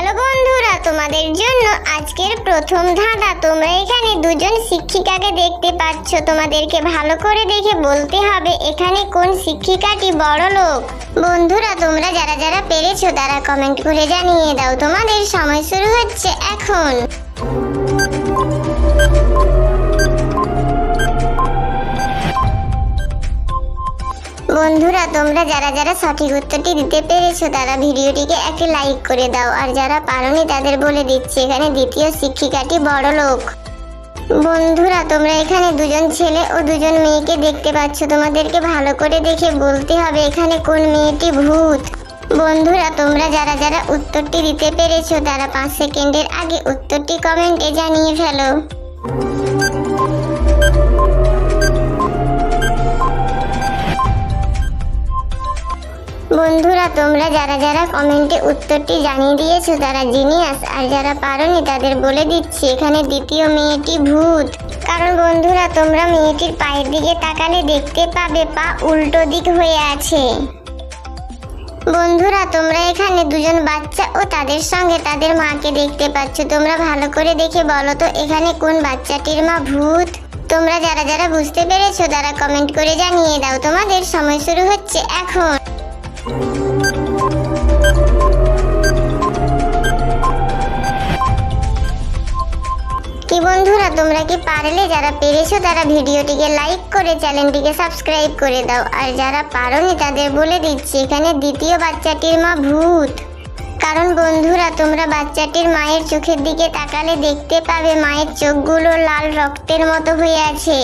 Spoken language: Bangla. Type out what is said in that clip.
হ্যালো বন্ধুরা, তোমাদের জন্য আজকের প্রথম ধাঁধা। তোমরা এখানে দুজন শিক্ষিকাকে দেখতে পাচ্ছ। তোমাদেরকে ভালো করে দেখে বলতে হবে, এখানে কোন শিক্ষিকাটি বড় লোক? বন্ধুরা, তোমরা যারা যারা পেরেছ, তারা কমেন্ট করে জানিয়ে দাও। তোমাদের সময় শুরু হচ্ছে এখন। বন্ধুরা, তোমরা যারা যারা সঠিক উত্তরটি দিতে পেরেছ, তারা ভিডিওটিকে একটি লাইক করে দাও। আর যারা পারোনি, তাদের বলে দিচ্ছি, এখানে দ্বিতীয় শিক্ষিকাটি বড় লোক। বন্ধুরা, তোমরা এখানে দুজন ছেলে ও দুজন মেয়েকে দেখতে পাচ্ছ। তোমাদেরকে ভালো করে দেখে বলতে হবে, এখানে কোন মেয়েটি ভূত? বন্ধুরা, তোমরা যারা যারা উত্তরটি দিতে পেরেছ, তারা পাঁচ সেকেন্ডের আগে উত্তরটি কমেন্টে জানিয়ে ফেলো। বন্ধুরা, তোমরা যারা যারা কমেন্টে উত্তরটি জানিয়ে দিয়েছ, তারা জিনিয়াস, আর যারা পারোনি তাদের বলে দিচ্ছি, এখানে দ্বিতীয় মেয়েটি ভূত। কারণ বন্ধুরা, তোমরা মেয়েটির পায়ের দিকে তাকালে দেখতে পাবে পা উল্টো দিক হয়ে আছে। বন্ধুরা, তোমরা এখানে দুজন বাচ্চা ও তাদের সঙ্গে তাদের মাকে দেখতে পাচ্ছ। তোমরা ভালো করে দেখে বলো তো, এখানে কোন বাচ্চাটির মা ভূত? তোমরা যারা যারা বুঝতে পেরেছ, তারা কমেন্ট করে জানিয়ে দাও। তোমাদের সময় শুরু হচ্ছে এখন। বন্ধুরা, তোমরা কি পারলে? যারা পেরেছ তারা ভিডিওটিকে লাইক করে চ্যানেলটিকে সাবস্ক্রাইব করে দাও। আর যারা পারোনি তাদের বলে দিচ্ছি, এখানে দ্বিতীয় বাচ্চাটির মা ভূত। কারণ বন্ধুরা, তোমরা বাচ্চাটির মায়ের চোখের দিকে তাকালে দেখতে পাবে মায়ের চোখগুলো লাল রক্তের মতো হয়ে আছে।